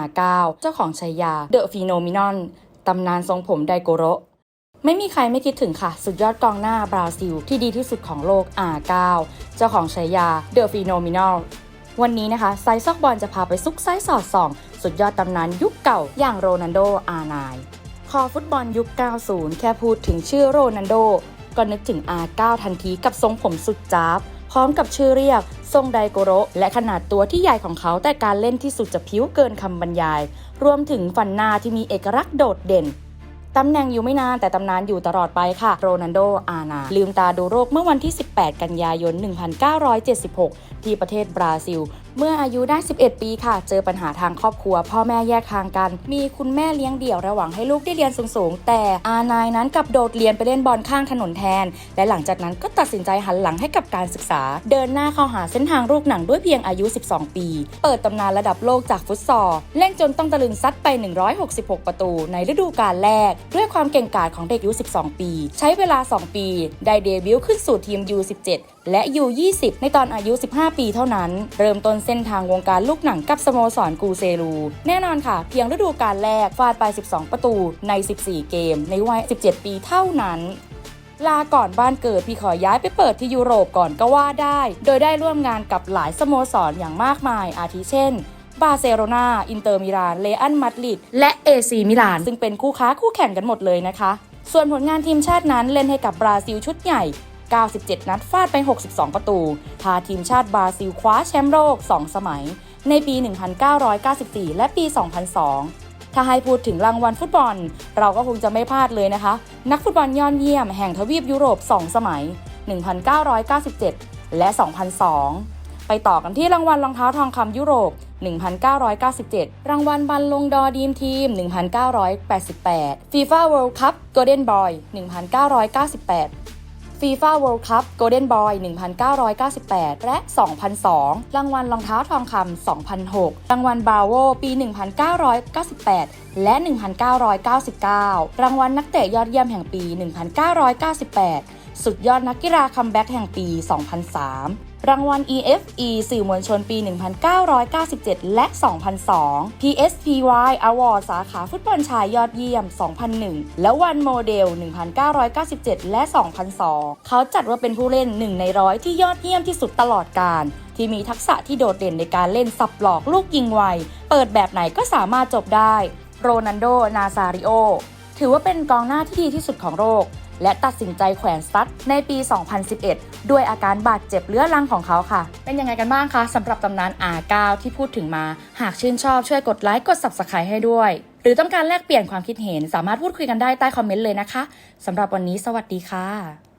R9 เจ้าของฉายาเดอะฟีโนมินอนตำนานทรงผมไดโกโรไม่มีใครไม่คิดถึงค่ะ สุดยอดกองหน้าบราซิล ที่ดีที่สุดของโลก R9 เจ้าของฉายาเดอะฟีโนมินอลวันนี้นะคะไซซอกบอลจะพาไปซุกไซสอดส่อง สุดยอดตำนานยุคเก่าอย่างโรนัลโด R9 คอฟุตบอลยุค 90 แค่พูดถึงชื่อโรนัลโด ก็นึกถึง R9 ทันทีกับทรงผมสุดจ้าบ พร้อมกับชื่อเรียก ทรงไดโกโรและขนาดตัวที่ใหญ่ของเขาแต่การเล่นที่สุดจะพิ้วเกินคำบรรยาย รวมถึงฟันหน้าที่มีเอกลักษณ์โดดเด่นตำแหน่งอยู่ไม่นานแต่ตำนานอยู่ตลอดไปค่ะ โรนันโด อานา ลืมตาดูโรคเมื่อวันที่ 18 กันยายน 1976 ที่ประเทศบราซิลเมื่ออายุได้ 11 ปีค่ะ เจอปัญหาทางครอบครัว พ่อแม่แยกทางกัน มีคุณแม่เลี้ยงเดี่ยวระหว่างให้ลูกได้เรียนสูงๆ แต่อานายนั้นกลับโดดเรียนไปเล่นบอลข้างถนนแทน และหลังจากนั้นก็ตัดสินใจหันหลังให้กับการศึกษา เดินหน้าเข้าหาเส้นทางลูกหนังด้วยเพียงอายุ 12 ปี เปิดตำนานระดับโลกจากฟุตซอลเล่นจนต้องตะลึงซัดไป 166 ประตู ในฤดูกาลแรก ด้วยความเก่งกาจของเด็กอายุ 12 ปี ใช้เวลา 2 ปี ได้เดบิวต์ขึ้นสู่ทีม U17 และ U20 ในตอนอายุ 15 ปีเท่านั้น เริ่มต้นเส้นทางวงการลูกหนังกับสโมสรกูเซรู แน่นอนค่ะ เพียงฤดูกาลแรกฟาดไป 12 ประตูใน 14 เกม ในวัย 17 ปีเท่านั้นลาก่อนบ้านเกิดพี่ขอย้ายไปเปิดที่ยุโรปก่อนก็ว่าได้ โดยได้ร่วมงานกับหลายสโมสรอย่างมากมาย อาทิเช่น บาร์เซโลนาอินเตอร์มิลาน เลอันมาดริด และเอซีมิลาน ซึ่งเป็นคู่ค้าคู่แข่งกันหมดเลยนะคะ ส่วนผลงานทีมชาตินั้นเล่นให้กับบราซิลชุดใหญ่ 97 นัดฟาดไป 62 ประตู พาทีมชาติบราซิลคว้าแชมป์โลก 2 สมัย ในปี 1994 และปี 2002 ถ้าให้พูดถึงรางวัลฟุตบอล เราก็คงจะไม่พลาดเลยนะคะ นักฟุตบอลยอดเยี่ยมแห่งทวีปยุโรป 2 สมัย 1997 และ 2002ไปต่อกันที่รางวัลรองเท้าทองคำยุโรป 1997 รางวัลบัลลงดอร์ดีมทีม 1988 FIFA World Cup Golden Boy 1998 FIFA World Cup Golden Boy 1998 และ 2002 รางวัลรองเท้าทองคำ 2006 รางวัลบาโวปี 1998 และ 1999 รางวัลนักเตะยอดเยี่ยมแห่งปี 1998 สุดยอดนักกีฬาคัมแบ็กแห่งปี 2003 รางวัล EFE สื่อมวลชนปี 1997 และ 2002 PSPY Award สาขาฟุตบอลชายยอดเยี่ยม 2001 และวันโมเดล 1997 และ 2002 เขาจัดว่าเป็นผู้เล่นหนึ่งในร้อยที่ยอดเยี่ยมที่สุดตลอดกาลที่มีทักษะที่โดดเด่นในการเล่นสับหลอกลูกยิงไว เปิดแบบไหนก็สามารถจบได้ โรนันโด นาซาริโอ ถือว่าเป็นกองหน้าที่ดีที่สุดของโลก และตัดสินใจแขวนสตั๊ดในปี 2011 ด้วยอาการบาดเจ็บเรื้อรังของเขาค่ะ เป็นยังไงกันบ้างคะสำหรับตำนาน R9 ที่พูดถึงมา หากชื่นชอบช่วยกดไลค์กด Subscribe ให้ด้วย หรือต้องการแลกเปลี่ยนความคิดเห็นสามารถพูดคุยกันได้ใต้คอมเมนต์เลยนะคะสำหรับวันนี้สวัสดีค่ะ